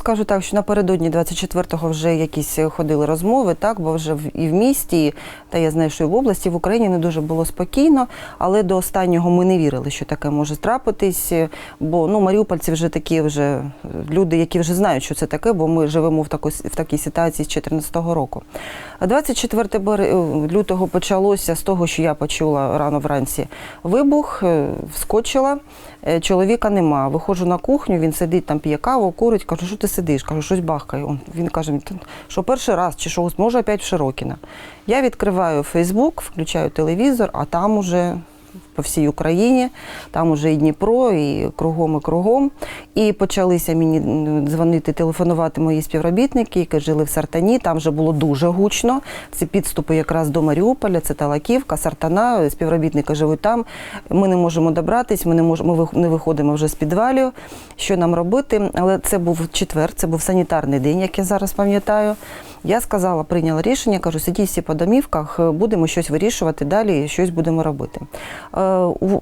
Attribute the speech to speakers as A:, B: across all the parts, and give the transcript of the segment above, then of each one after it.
A: скажу так, що напередодні 24-го вже якісь ходили розмови, так, бо вже в- і в місті, та я знаю, що і в області, в Україні не дуже було спокійно, але до останнього ми не вірили, що таке може трапитись. Бо ну, маріупольці вже такі вже люди, які вже знають, що це таке, бо ми живемо в такій, в такій ситуації з 2014 року. А 24 бере- лютого почалося з того, що я почула рано вранці вибух, е, вскочила. Е, Чоловіка нема. Виходжу на кухню, він сидить там, п'є каву, курить. Кажу, що ти сидиш? Кажу, щось бахкає. Він каже, що перший раз, чи що, може опять в Широкіна. Я відкриваю Фейсбук, включаю телевізор, а там уже по всій Україні, там уже і Дніпро, і кругом, і кругом. І почалися мені дзвонити, телефонувати мої співробітники, які жили в Сартані. Там вже було дуже гучно. Це підступи якраз до Маріуполя, це Талаківка, Сартана. Співробітники живуть там. Ми не можемо добратись, ми не можемо ми не виходимо вже з підвалів. Що нам робити? Але це був четвер, це був санітарний день, як я зараз пам'ятаю. Я сказала, прийняла рішення, кажу, сидіть всі по домівках, будемо щось вирішувати далі, щось будемо робити.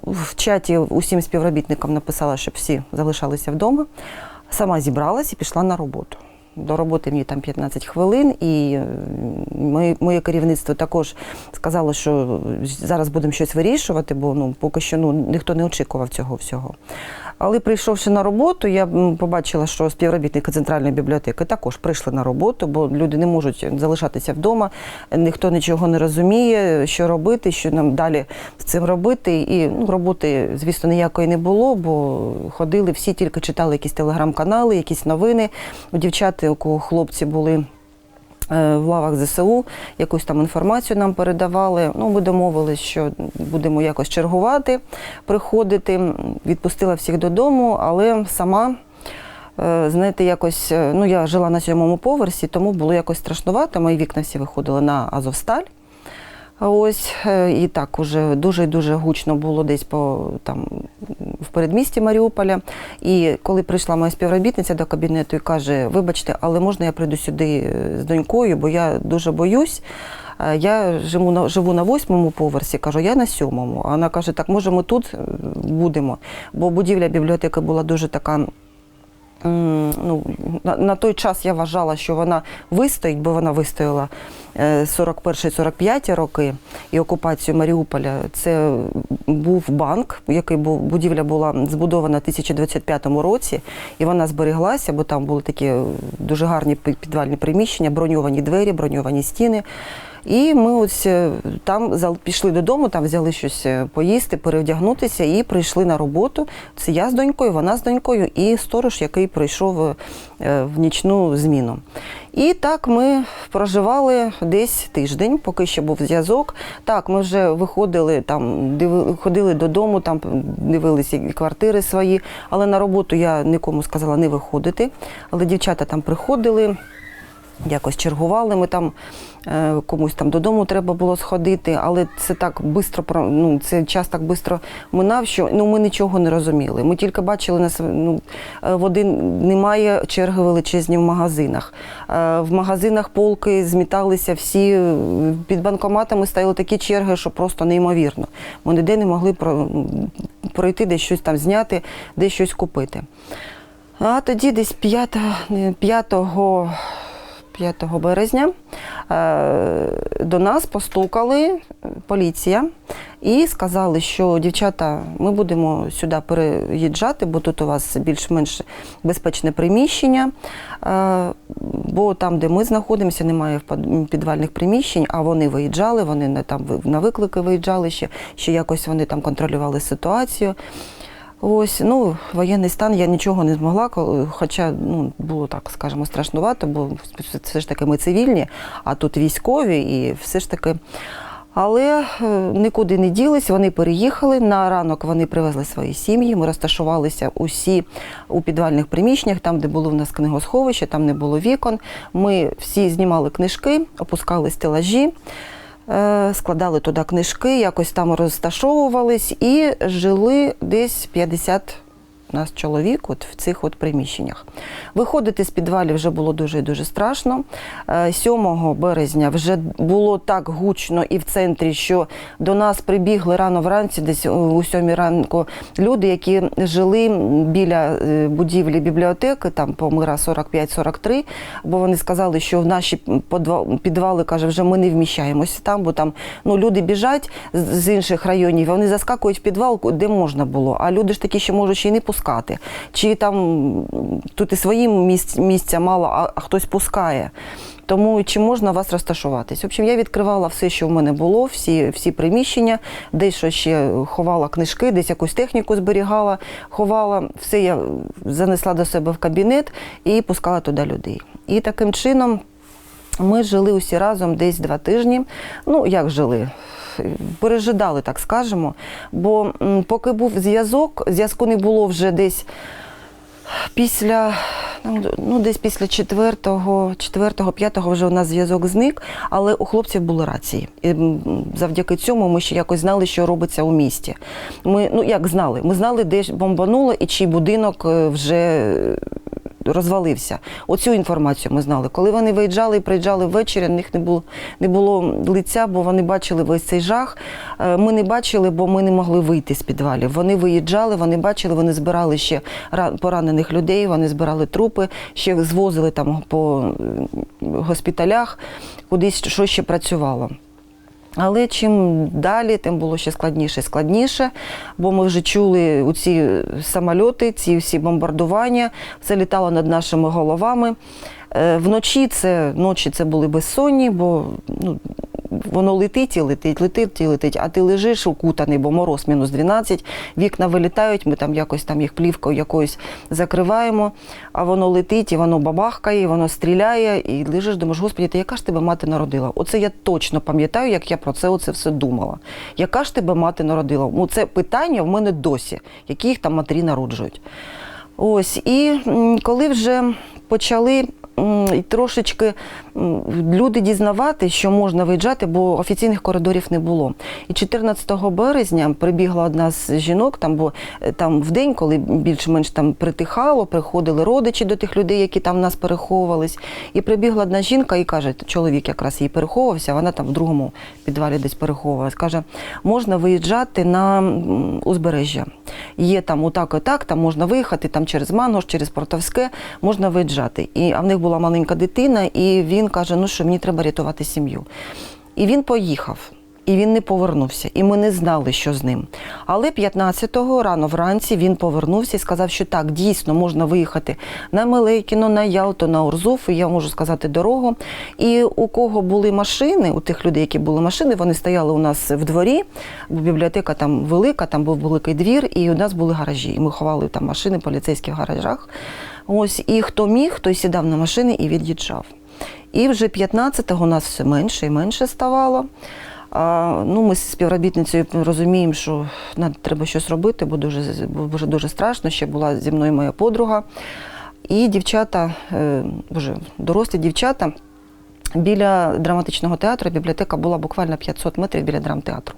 A: В чаті усім співробітникам написала, щоб всі залишалися вдома. Сама зібралась і пішла на роботу. До роботи мені там 15 хвилин, і моє, моє керівництво також сказало, що зараз будемо щось вирішувати, бо ну, поки що ну, ніхто не очікував цього всього. Але прийшовши на роботу, я побачила, що співробітники центральної бібліотеки також прийшли на роботу, бо люди не можуть залишатися вдома, ніхто нічого не розуміє, що робити, що нам далі з цим робити. І ну, роботи, звісно, ніякої не було, бо ходили всі, тільки читали якісь телеграм-канали, якісь новини. У дівчат, у кого хлопці були. Е, В лавах ЗСУ якусь там інформацію нам передавали. Ну, ми домовились, що будемо якось чергувати, приходити. Відпустила всіх додому, але сама, е, знаєте, якось, е, ну я жила на сьомому поверсі, тому було якось страшнувато. Мої вікна всі виходили на Азовсталь. Ось е, і так уже дуже дуже гучно було десь по там в передмісті Маріуполя. І коли прийшла моя співробітниця до кабінету і каже: Вибачте, але можна я прийду сюди е, з донькою, бо я дуже боюсь. Е, Я живу на живу на восьмому поверсі, кажу, я на сьомому. А вона каже, так може ми тут будемо. Бо будівля бібліотеки була дуже така. Ну, на, на той час я вважала, що вона вистоїть, бо вона вистояла 41-45 роки і окупацію Маріуполя. Це був банк, який був будівля була збудована в 1025 році, і вона збереглася, бо там були такі е, дуже гарні пі- підвальні приміщення, броньовані двері, броньовані стіни. І ми ось е, там пішли додому, там взяли щось е, поїсти, перевдягнутися і прийшли на роботу. Це я з донькою, вона з донькою і сторож, який прийшов е, в нічну зміну. І так ми проживали десь тиждень, поки ще був зв'язок. Так, ми вже виходили там, диви, ходили додому, там дивилися квартири свої, але на роботу я нікому сказала не виходити. Але дівчата там приходили якось чергували. Ми там е, комусь там додому треба було сходити, але це так швидко, ну, це час так швидко минав, що ну, ми нічого не розуміли. Ми тільки бачили ну, е, води немає черги величезні в магазинах. Е, В магазинах полки зміталися всі під банкоматами стояли такі черги, що просто неймовірно. Ми ніде не могли пройти, десь щось там зняти, десь щось купити. А тоді десь 5, 5 5 березня е, до нас постукали поліція і сказали, що дівчата, ми будемо сюди переїжджати, бо тут у вас більш-менш безпечне приміщення. е, Бо там, де ми знаходимося, немає підвальних приміщень, а вони виїжджали, вони там на виклики виїжджали ще, ще якось вони там контролювали ситуацію. Ось, ну, воєнний стан я нічого не змогла, хоча ну, було так, скажімо, страшнувато, бо все ж таки ми цивільні, а тут військові і все ж таки. Але е, нікуди не ділись, вони переїхали. На ранок вони привезли свої сім'ї. Ми розташувалися усі у підвальних приміщеннях, там, де було в нас книгосховище, там не було вікон. Ми всі знімали книжки, опускали стелажі. Е, складали туди книжки, якось там розташовувались і жили десь 50 нас чоловік от в цих от приміщеннях. Виходити з підвалів вже було дуже і дуже страшно. Е, 7 березня вже було так гучно і в центрі, що до нас прибігли рано вранці, десь у 7 ранку, люди, які жили біля е, будівлі бібліотеки, там по мира 45-43, бо вони сказали, що в наші підвали, каже, вже ми не вміщаємося там, бо там ну, люди біжать з інших районів, вони заскакують в підвал, де можна було. А люди ж такі ще можуть ще й не пускати. Чи там тут і своїм місць, місця мало, а, а хтось пускає. Тому чи можна вас розташуватись? В общем, я відкривала все, що в мене було, всі, всі приміщення, десь що ще ховала книжки, десь якусь техніку зберігала, ховала. Все я занесла до себе в кабінет і пускала туди людей. І таким чином ми жили усі разом десь два тижні. Ну, як жили? Пережидали, так скажемо. Бо поки був зв'язок, зв'язку не було вже десь після. Ну, десь після четвертого, четвертого, п'ятого вже у нас зв'язок зник, але у хлопців були рації. І завдяки цьому ми ще якось знали, що робиться у місті. Ми, ну як знали, ми знали, де бомбануло і чий будинок е, вже розвалився. Оцю інформацію ми знали. Коли вони виїжджали і приїжджали ввечері, в них не було, не було лиця, бо вони бачили весь цей жах. Е, Ми не бачили, бо ми не могли вийти з підвалів. Вони виїжджали, вони бачили, вони збирали ще поранених людей, вони збирали трупи, ще звозили там по госпіталях, кудись що ще працювало. Але чим далі, тим було ще складніше і складніше, бо ми вже чули у ці самольоти, ці всі бомбардування, все літало над нашими головами. Е, Вночі це ночі це були безсонні, бо ну, воно летить і летить, летить і летить, а ти лежиш укутаний, бо мороз мінус 12, вікна вилітають, ми там якось там їх плівкою якоюсь закриваємо, а воно летить, і воно бабахкає, і воно стріляє, і лежиш, думаєш, господи, ти яка ж тебе мати народила? Оце я точно пам'ятаю, як я про це оце все думала. Яка ж тебе мати народила? Ну, це питання в мене досі, які їх там матері народжують. Ось, і коли вже почали і трошечки люди дізнавати, що можна виїжджати, бо офіційних коридорів не було. І 14 березня прибігла одна з жінок, там, бо е, там в день, коли більш-менш там притихало, приходили родичі до тих людей, які там в нас переховувались. І прибігла одна жінка і каже, чоловік якраз їй переховувався, вона там в другому підвалі десь переховувалась. Каже, можна виїжджати на узбережжя. Є там отак і так, там можна виїхати там через Мангош, через Портовське, можна виїжджати. І, а в них була маленька дитина, і він каже, ну що мені треба рятувати сім'ю. І він поїхав. І він не повернувся, і ми не знали, що з ним. Але 15-го рано вранці він повернувся і сказав, що так, дійсно можна виїхати на Мелейкіно, на Ялту, на Урзуф, і я можу сказати дорогу. І у кого були машини, у тих людей, які були машини, вони стояли у нас в дворі, бо бібліотека там велика, там був великий двір, і у нас були гаражі. І ми ховали там машини поліцейські в гаражах. Ось, і хто міг, той сідав на машини і від'їжджав. І вже 15-го у нас все менше і менше ставало. Ну, ми з співробітницею розуміємо, що нам треба щось робити, бо дуже, бо дуже страшно. Ще була зі мною моя подруга. І дівчата, е, боже, дорослі дівчата біля драматичного театру, бібліотека була буквально 500 метрів біля драмтеатру.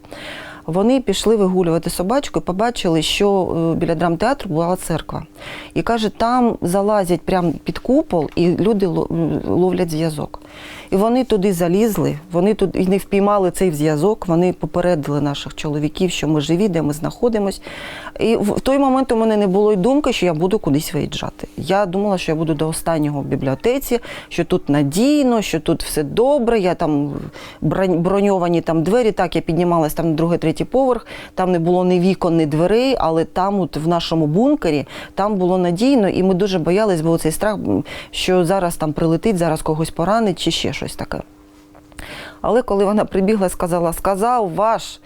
A: Вони пішли вигулювати собачку і побачили, що е, біля драмтеатру була церква. І каже, там залазять прямо під купол, і люди ловлять зв'язок. І вони туди залізли, вони тут не впіймали цей зв'язок, вони попередили наших чоловіків, що ми живі, де ми знаходимось. І в той момент у мене не було й думки, що я буду кудись виїжджати. Я думала, що я буду до останнього в бібліотеці, що тут надійно, що тут все добре. Я там броньовані там двері. Так, я піднімалась там на другий, третій поверх. Там не було ні вікон, ні дверей, але там, от в нашому бункері, там було надійно, і ми дуже боялись, бо цей страх, що зараз там прилетить, зараз когось поранить чи ще щось таке. Але коли вона прибігла сказала, сказав ваш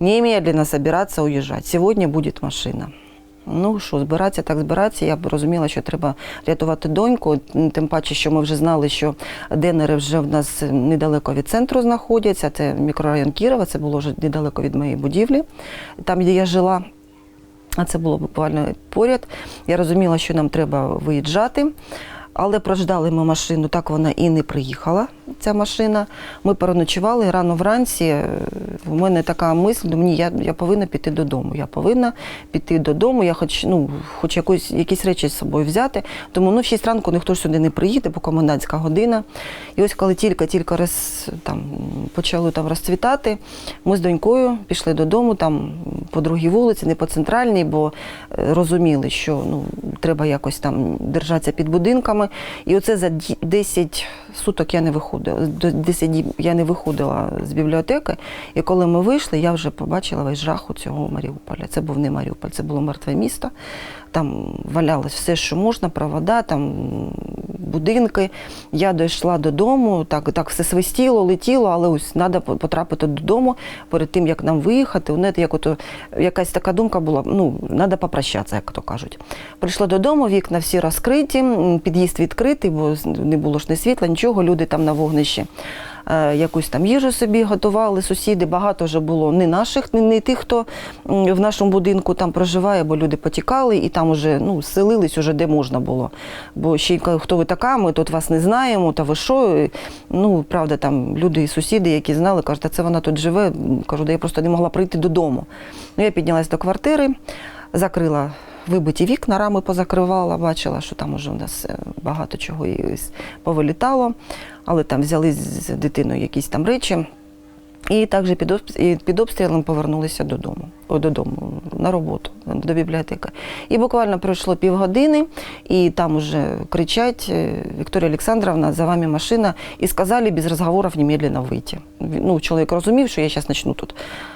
A: немедленно збиратися уїжджати. Сьогодні буде машина. Ну що, збиратися, так збиратися. Я б розуміла, що треба рятувати доньку. Тим паче, що ми вже знали, що денери вже в нас недалеко від центру знаходяться. Це мікрорайон Кірова, це було вже недалеко від моєї будівлі, там, де я жила. А це було буквально поряд. Я розуміла, що нам треба виїжджати. Але прождали ми машину, так вона і не приїхала, ця машина. Ми переночували рано вранці. е, У мене така мисль, думаю, ні, я, я повинна піти додому. Я повинна піти додому, я хоч, ну, хоч якусь, якісь речі з собою взяти. Тому ну, в 6 ранку ніхто сюди не приїде, бо комендантська година. І ось коли тільки-тільки роз, там, почали там розцвітати, ми з донькою пішли додому, там по другій вулиці, не по центральній, бо е, розуміли, що ну, треба якось там держатися під будинками. І оце за ді- 10 суток я не виходила. До 10 діб я не виходила з бібліотеки. І коли ми вийшли, я вже побачила весь жах у цього Маріуполя. Це був не Маріуполь, це було мертве місто. Там валялось все, що можна, провода, там будинки. Я дійшла додому, так, так все свистіло, летіло, але ось треба потрапити додому перед тим, як нам виїхати. У неї як якась така думка була, ну, треба попрощатися, як то кажуть. Прийшла додому, вікна всі розкриті, під'їзд відкритий, бо не було ж ні світла, нічого, люди там на вогнищі. Е, Якусь там їжу собі готували, сусіди багато вже було не наших, не, тих, хто в нашому будинку там проживає, бо люди потікали і там уже ну, селились уже де можна було. Бо ще хто ви така, ми тут вас не знаємо, та ви що? Ну, правда, там люди і сусіди, які знали, кажуть, а це вона тут живе. Кажу, да я просто не могла прийти додому. Ну, я піднялась до квартири, закрила вибиті вікна, рами позакривала, бачила, що там уже у нас е, багато чого повилітало, але там взяли з дитиною якісь там речі. І також під, обс- під обстрілом повернулися додому, о, додому, на роботу, до бібліотеки. І буквально пройшло півгодини, і там уже кричать е, Вікторія Олександровна, за вами машина, і сказали без розговорів немедленно вийти. Ну, чоловік розумів, що я зараз почну тут.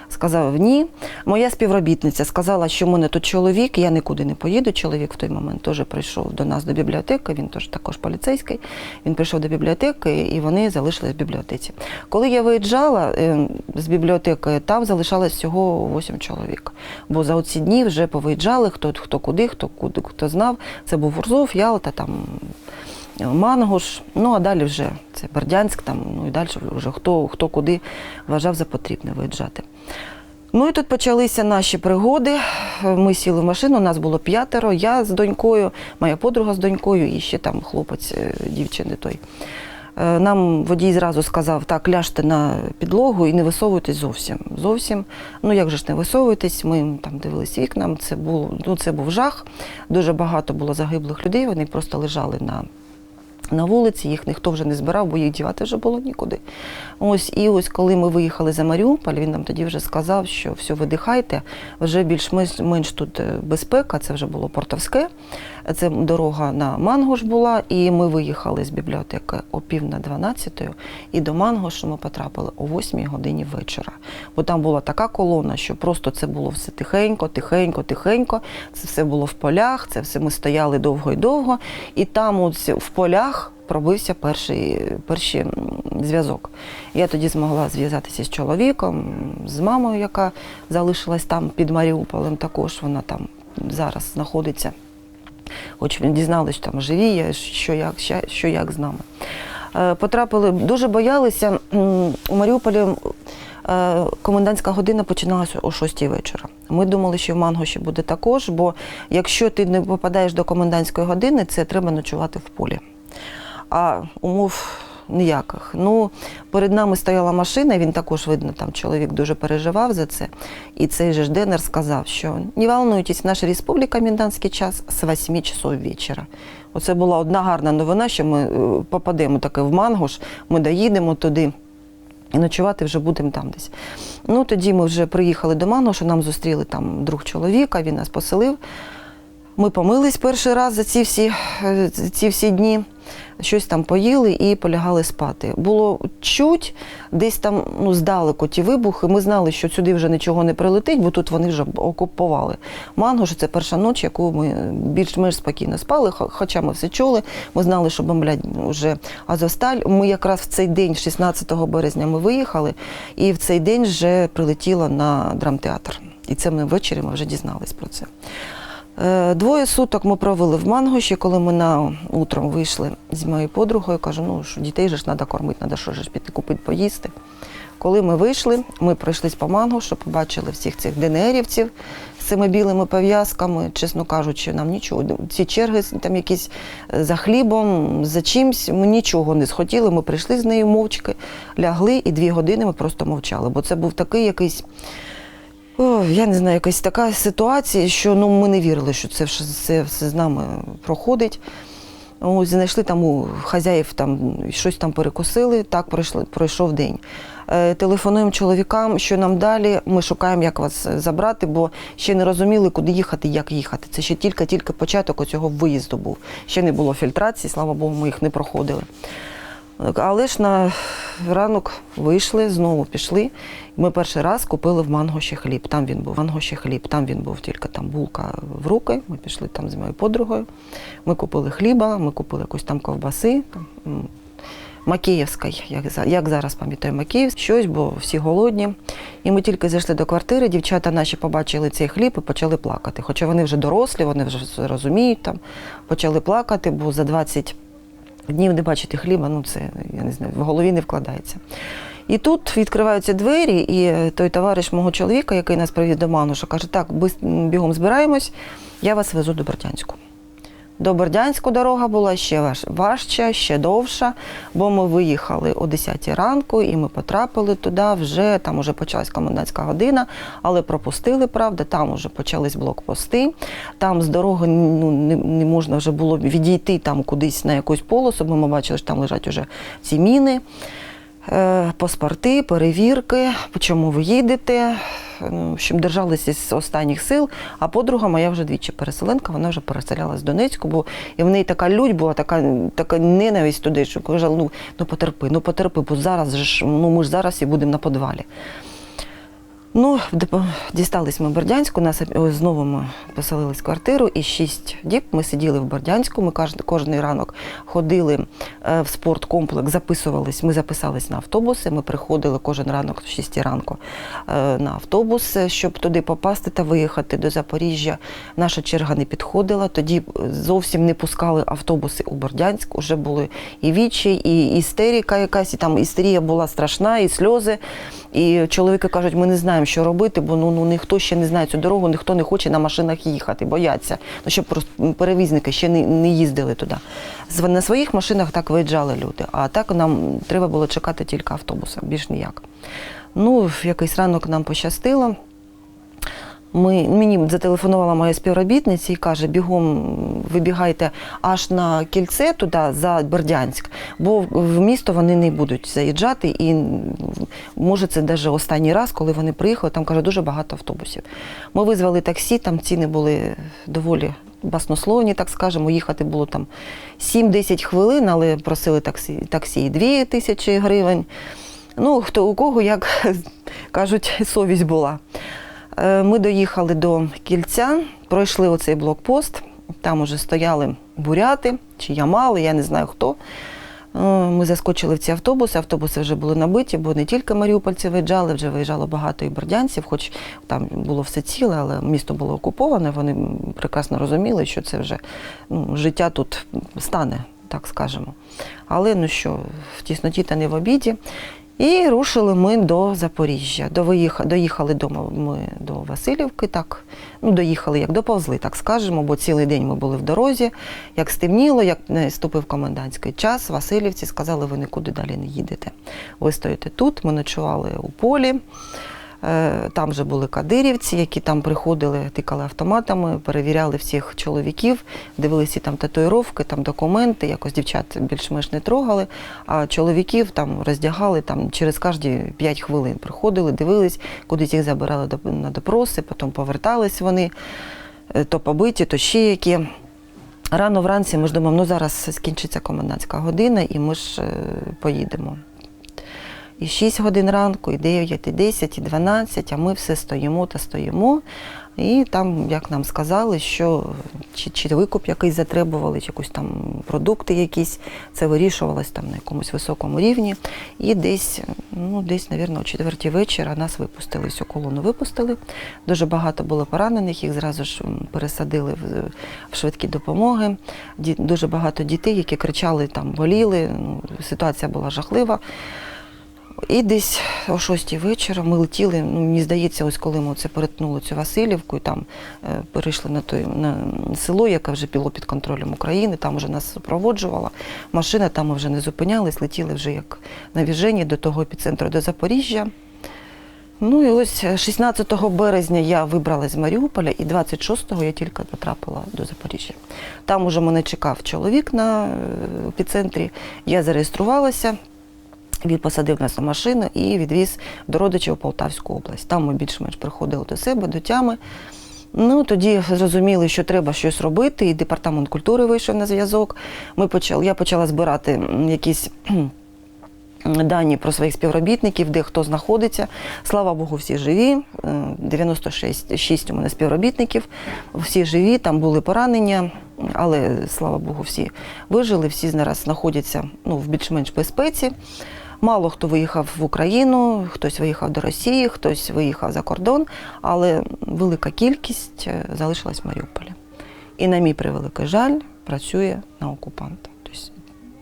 A: Сказав ні. Моя співробітниця сказала, що в мене тут чоловік, я нікуди не поїду. Чоловік в той момент теж прийшов до нас до бібліотеки, він теж також поліцейський. Він прийшов до бібліотеки і вони залишились в бібліотеці. Коли я виїжджала е, з бібліотеки, там залишалось всього 8 чоловік. Бо за оці дні вже повиїжджали, хто, хто куди, хто куди, хто знав. Це був Урзов, Ялта, там Мангуш, ну а далі вже це Бердянськ, там, ну і далі вже хто, хто куди вважав за потрібне виїжджати. Ну і тут почалися наші пригоди. Ми сіли в машину, нас було п'ятеро, я з донькою, моя подруга з донькою і ще там хлопець е, дівчини той. Е, Нам водій зразу сказав, так, ляжте на підлогу і не висовуйтесь зовсім. Зовсім. Ну як же ж не висовуєтесь? Ми там дивились вікнам, це, ну, це був жах. Дуже багато було загиблих людей, вони просто лежали на на вулиці, їх ніхто вже не збирав, бо їх дівати вже було нікуди. Ось і ось коли ми виїхали за Маріуполь, він нам тоді вже сказав, що все, видихайте, вже більш-менш менш тут е, безпека, це вже було Портовське, це дорога на Мангош була, і ми виїхали з бібліотеки о пів на 12 і до Мангошу ми потрапили о 8 годині вечора. Бо там була така колона, що просто це було все тихенько, тихенько, тихенько. Це все було в полях, це все ми стояли довго і довго. І там от в полях пробився перший, перший зв'язок. Я тоді змогла зв'язатися з чоловіком, з мамою, яка залишилась там під Маріуполем. Також вона там зараз знаходиться. Хоч він дізналися, що там живі, є, що як, що як з нами. Е, Потрапили, дуже боялися. У Маріуполі е, комендантська година починалася о 6 вечора. Ми думали, що в Мангоші буде також, бо якщо ти не попадаєш до комендантської години, це треба ночувати в полі. А умов ніяких. Ну, перед нами стояла машина, він також, видно, там чоловік дуже переживав за це. І цей же Денер сказав, що не волнуйтесь, в нашій республіці комендантський час з 8 часов вечора. Оце була одна гарна новина, що ми е, попадемо таки в Мангош, ми доїдемо туди. І ночувати вже будемо там десь. Ну тоді ми вже приїхали до Мангошу, нам зустріли там друг чоловіка, він нас поселив. Ми помились перший раз за ці всі, е, ці всі дні, щось там поїли і полягали спати. Було чуть десь там ну, здалеку ті вибухи. Ми знали, що сюди вже нічого не прилетить, бо тут вони вже окупували. Мангош це перша ніч, яку ми більш-менш спокійно спали, хоча ми все чули. Ми знали, що бомблять вже Азовсталь. Ми якраз в цей день, 16 березня, ми виїхали, і в цей день вже прилетіло на драмтеатр. І це ми ввечері ми вже дізнались про це. Е, Двоє суток ми провели в Мангоші, коли ми на утром вийшли з моєю подругою, кажу, ну що дітей же ж треба кормити, треба що ж піти купити поїсти. Коли ми вийшли, ми пройшлись по мангу, щоб побачили всіх цих ДНРівців з цими білими пов'язками. Чесно кажучи, нам нічого. Ці черги там якісь е, за хлібом, за чимсь. Ми нічого не схотіли. Ми прийшли з нею мовчки, лягли і дві години ми просто мовчали. Бо це був такий якийсь. О, я не знаю, якась така ситуація, що ну, ми не вірили, що це все, все з нами проходить. Ось, знайшли там у хазяїв там щось там перекусили, так пройшли, пройшов день. Е, телефонуємо чоловікам, що нам далі. Ми шукаємо, як вас забрати, бо ще не розуміли, куди їхати, як їхати. Це ще тільки-тільки початок цього виїзду був. Ще не було фільтрації, слава Богу, ми їх не проходили. Але ж на ранок вийшли, знову пішли. Ми перший раз купили в манго ще хліб. Там він був. Манго ще хліб. Там він був тільки там булка в руки. Ми пішли там з моєю подругою. Ми купили хліба, ми купили якусь там ковбаси. Макіївська, як, як зараз пам'ятаю, Макіїв, щось, бо всі голодні. І ми тільки зайшли до квартири, дівчата наші побачили цей хліб і почали плакати. Хоча вони вже дорослі, вони вже розуміють там, почали плакати, бо за 20 днів не бачити хліба, ну це я не знаю, в голові не вкладається. І тут відкриваються двері, і той товариш мого чоловіка, який нас привів до Мануша, каже: так, бігом збираємось, я вас везу до Бердянську. До Бердянську дорога була ще важча, ще довша, бо ми виїхали о 10 ранку і ми потрапили туди, вже там уже почалась комендантська година, але пропустили, правда, там вже почались блокпости. Там з дороги ну, не, не можна вже було відійти там кудись на якусь полосу, бо ми бачили, що там лежать уже ці міни. Е, Паспорти, перевірки, чому ви їдете, щоб держалися з останніх сил. А подруга моя вже двічі переселенка, вона вже переселялась в Донецьку, бо і в неї така лють була, така, така ненависть туди, що каже, ну, ну потерпи, ну потерпи, бо зараз ж, ну ми ж зараз і будемо на подвалі. Ну, дістались ми в Бердянську, нас знову ми поселились в квартиру, і шість діб ми сиділи в Бердянську. Ми кожен, ранок ходили е, в спорткомплекс, записувались. Ми записались на автобуси. Ми приходили кожен ранок в 6 ранку е, на автобус, щоб туди попасти та виїхати до Запоріжжя. Наша черга не підходила. Тоді е, зовсім не пускали автобуси у Бердянськ. Уже були і вічі, і істерика якась, і там істерія була страшна, і сльози. І чоловіки кажуть, ми не знаємо, що робити, бо ну, ну ніхто ще не знає цю дорогу, ніхто не хоче на машинах їхати, бояться. Ну, щоб перевізники ще не, не їздили туди. На своїх машинах так виїжджали люди, а так нам треба було чекати тільки автобуса, більш ніяк. Ну, якийсь ранок нам пощастило. Ми, мені зателефонувала моя співробітниця і каже, бігом вибігайте аж на кільце туди за Бердянськ, бо в місто вони не будуть заїжджати. І може це навіть останній раз, коли вони приїхали, там каже, дуже багато автобусів. Ми визвали таксі, там ціни були доволі баснословні, так скажемо. Їхати було там 7-10 хвилин, але просили таксі, таксі 2 тисячі гривень. Ну, хто у кого, як кажуть, совість була. Е, Ми доїхали до кільця, пройшли оцей блокпост. Там уже стояли буряти чи ямали, я не знаю хто. Е, Ми заскочили в ці автобуси. Автобуси вже були набиті, бо не тільки маріупольці виїжджали, вже виїжджало багато і бердянців, хоч там було все ціле, але місто було окуповане. Вони прекрасно розуміли, що це вже ну, життя тут стане, так скажемо. Але ну що, в тісноті та не в обіді. І рушили ми до Запоріжжя. Доїхали до, ми до Васильівки, так, ну, доїхали, як доповзли, так скажемо, бо цілий день ми були в дорозі. Як стемніло, як не ступив комендантський час, Васильівці сказали, ви нікуди далі не їдете. Ви стоїте тут, ми ночували у полі. Е, Там вже були кадирівці, які там приходили, тикали автоматами, перевіряли всіх чоловіків, дивилися там татуїровки, там документи, якось дівчат більш-менш не трогали, а чоловіків там роздягали там через кожні 5 хвилин. Приходили, дивились, кудись їх забирали на допроси, потім повертались вони, е, то побиті, то ще які. Рано вранці ми ж думаємо, ну зараз скінчиться комендантська година, і ми ж е, поїдемо. І 6 годин ранку, і 9, і 10, і 12, а ми все стоїмо та стоїмо. І там, як нам сказали, що чи, чи викуп якийсь затребували, чи якусь там продукти якісь, це вирішувалось там на якомусь високому рівні. І десь, ну десь, мабуть, о четвертій вечора нас випустили, всю колону випустили. Дуже багато було поранених, їх зразу ж пересадили в, в швидкі допомоги. Ді- дуже багато дітей, які кричали, там боліли. Ну, ситуація була жахлива. І десь о 6 вечора ми летіли. Ну, мені здається, ось коли ми це перетнули цю Васильівку, і там е, перейшли на той на село, яке вже було під контролем України. Там вже нас супроводжувала машина. Там ми вже не зупинялись, летіли вже як на віжені до того епіцентру до Запоріжжя. Ну і ось 16 березня я вибралась з Маріуполя, і 26-го я тільки потрапила до Запоріжжя. Там уже мене чекав чоловік на е, епіцентрі. Я зареєструвалася. Він посадив нас на машину і відвіз до родичів у Полтавську область. Там ми більш-менш приходили до себе, до тями. Ну, тоді зрозуміли, що треба щось робити, і департамент культури вийшов на зв'язок. Ми почали, я почала збирати якісь дані про своїх співробітників, де хто знаходиться. Слава Богу, всі живі. Е, 96 у мене співробітників, всі живі, там були поранення, але слава Богу, всі вижили, всі зараз знаходяться ну, в більш-менш безпеці. Мало хто виїхав в Україну, хтось виїхав до Росії, хтось виїхав за кордон, але велика кількість е, залишилась в Маріуполі. І, на мій превеликий жаль, працює на окупанта. Тобто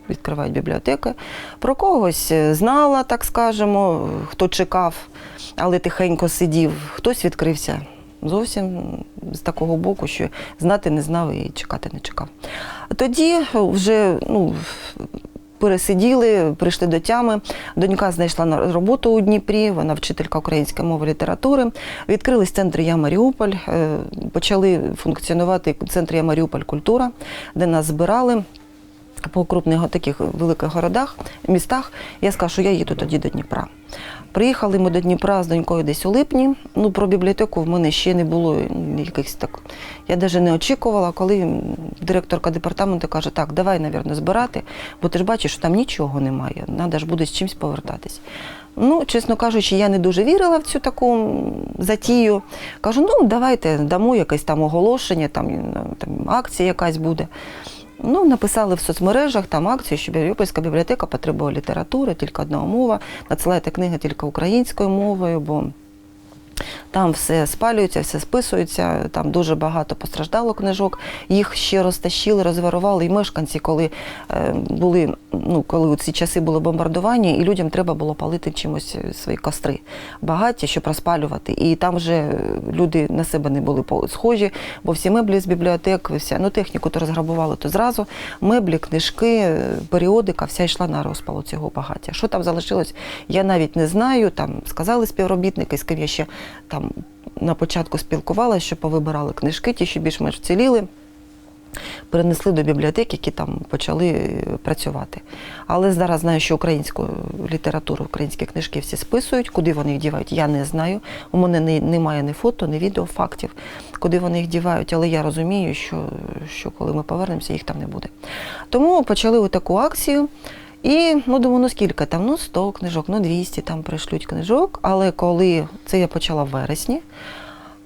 A: відкривають бібліотеки. Про когось е, знала, так скажемо, хто чекав, але тихенько сидів. Хтось відкрився зовсім з такого боку, що знати не знав і чекати не чекав. Тоді вже ну, пересиділи, прийшли до тями. Донька знайшла на- роботу у Дніпрі, вона вчителька української мови літератури. Відкрились центр Я Маріуполь, е, почали функціонувати центр Я Маріуполь Культура, де нас збирали. По крупних таких великих городах, містах, я скажу, що я їду тоді до Дніпра. Приїхали ми до Дніпра з донькою десь у липні. Ну, про бібліотеку в мене ще не було якихось так. Я навіть не очікувала, коли директорка департаменту каже, так, давай, навірно, збирати, бо ти ж бачиш, що там нічого немає, треба ж буде з чимось повертатись. Ну, чесно кажучи, я не дуже вірила в цю таку затію. Кажу, ну давайте дамо якесь там оголошення, там, ну, там акція якась буде. Ну, написали в соцмережах там акцію, що Маріупольська бібліотека потребує літератури, тільки одна мова. Надсилайте книги тільки українською мовою, бо там все спалюється, все списується, там дуже багато постраждало книжок. Їх ще розтащили, розварували. І мешканці, коли е, були, ну коли у ці часи були бомбардування, і людям треба було палити чимось свої костри багаття, щоб розпалювати. І там вже е, люди на себе не були схожі, бо всі меблі з бібліотек, вся ну техніку то розграбували, то зразу меблі, книжки, е, періодика, вся йшла на розпалу цього багаття. Що там залишилось, я навіть не знаю. Там сказали співробітники, з ким я ще там на початку спілкувалася, що повибирали книжки, ті, що більш-менш вціліли. Перенесли до бібліотек, які там почали е, працювати. Але зараз знаю, що українську літературу, українські книжки всі списують. Куди вони їх дівають, я не знаю. У мене не, немає ні фото, ні відео, фактів, куди вони їх дівають. Але я розумію, що, що коли ми повернемося, їх там не буде. Тому почали таку акцію. І ну думаю, ну скільки там? Ну 100 книжок, ну 200 там пришлють книжок. Але коли це я почала в вересні,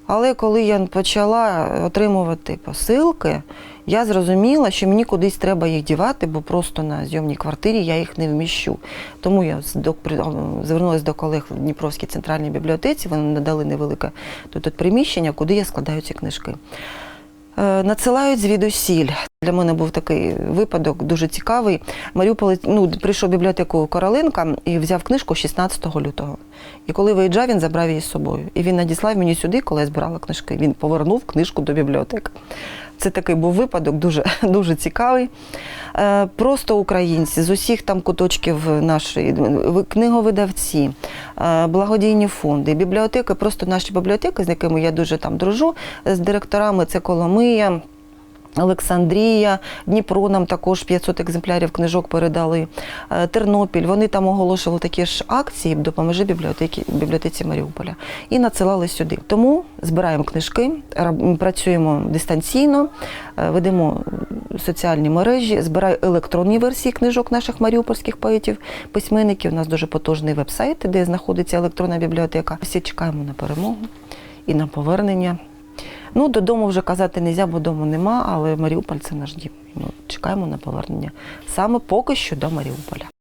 A: але коли я почала отримувати посилки, я зрозуміла, що мені кудись треба їх дівати, бо просто на зйомній квартирі я їх не вміщу. Тому я звернулася до колег в Дніпровській центральній бібліотеці, вони надали невелике тут приміщення, куди я складаю ці книжки. Е, Надсилають звідусіль. Для мене був такий випадок дуже цікавий. Маріуполь ну, прийшов в бібліотеку Короленка і взяв книжку 16 лютого. І коли виїжджав, він забрав її з собою. І він надіслав мені сюди, коли я збирала книжки. Він повернув книжку до бібліотеки. Це такий був випадок, дуже, дуже цікавий. Е, Просто українці з усіх там куточків нашої книговидавці, е, благодійні фонди, бібліотеки, просто наші бібліотеки, з якими я дуже там дружу, з директорами це Коломия. Олександрія, Дніпро нам також 500 екземплярів книжок передали. Е, Тернопіль, вони там оголошували такі ж акції допоможи бібліотеки, бібліотеці Маріуполя і надсилали сюди. Тому збираємо книжки, працюємо дистанційно, е, ведемо соціальні мережі, збираю електронні версії книжок наших маріупольських поетів, письменників. У нас дуже потужний веб-сайт, де знаходиться електронна бібліотека. Всі чекаємо на перемогу і на повернення. Ну, додому вже казати не можна, бо дому нема, але Маріуполь це наш дім. Ми чекаємо на повернення саме поки що до Маріуполя.